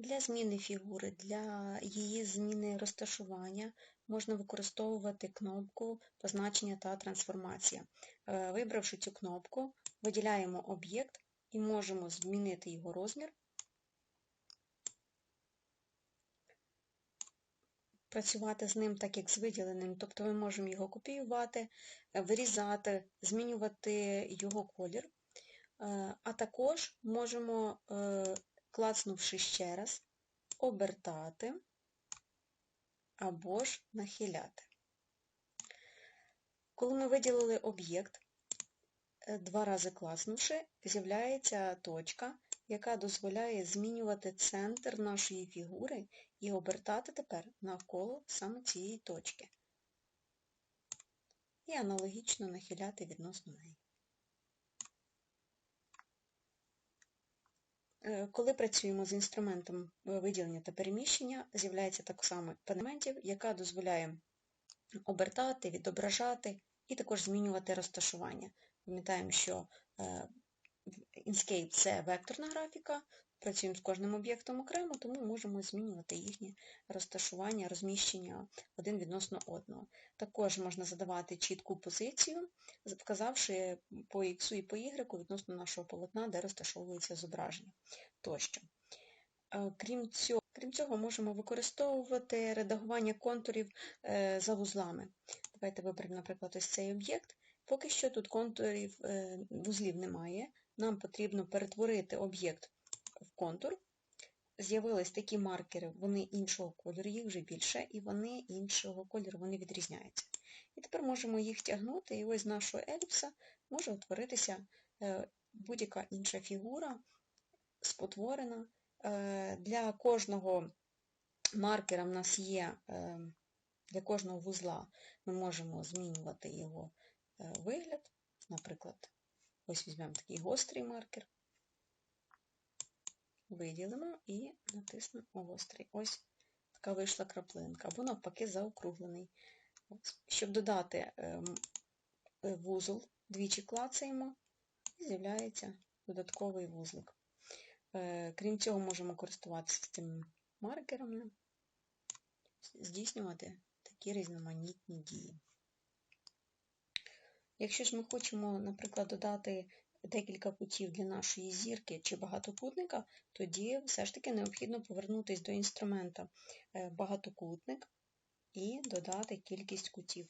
Для зміни фігури, для її зміни розташування можна використовувати кнопку позначення та трансформація. Е, вибравши цю кнопку, виділяємо об'єкт і можемо змінити його розмір, працювати з ним так, як з виділеним, тобто ми можемо його копіювати, е, вирізати, змінювати його колір, е, а також можемо клацнувши ще раз, обертати або ж нахиляти. Коли ми виділили об'єкт, е, два рази класнувши, з'являється точка, яка дозволяє змінювати центр нашої фігури і обертати тепер навколо саме цієї точки. І аналогічно нахиляти відносно неї. Коли працюємо з інструментом е, виділення та переміщення, з'являється так само елементів, яка дозволяє обертати, відображати і також змінювати розташування. Пам'ятаємо, що е, Inkscape – це векторна графіка, працюємо з кожним об'єктом окремо, тому можемо змінювати їхнє розташування, розміщення один відносно одного. Також можна задавати чітку позицію, вказавши по X і по Y відносно нашого полотна, де розташовується зображення тощо. Е, крім цього, крім цього, можемо використовувати редагування контурів е, за вузлами. Давайте виберемо, наприклад, ось цей об'єкт. Поки що тут контурів е, вузлів немає, нам потрібно перетворити об'єкт контур. З'явились такі маркери, вони іншого кольору, їх вже більше, і вони іншого кольору вони відрізняються. І тепер можемо їх тягнути, і ось з нашого еліпса може утворитися будь-яка інша фігура, спотворена. Е, для кожного маркера в нас є, е, для кожного вузла ми можемо змінювати його е, вигляд. Наприклад, ось візьмемо такий гострий маркер, виділимо і натиснемо гострий. Ось така вийшла краплинка, або навпаки заокруглений. Щоб додати вузол, двічі клацаємо, і з'являється додатковий вузлик. Е, крім цього, можемо користуватися цими маркерами, здійснювати такі різноманітні дії. Якщо ж ми хочемо, наприклад, додати декілька кутів для нашої зірки чи багатокутника, тоді все ж таки необхідно повернутися до інструмента е, багатокутник і додати кількість кутів.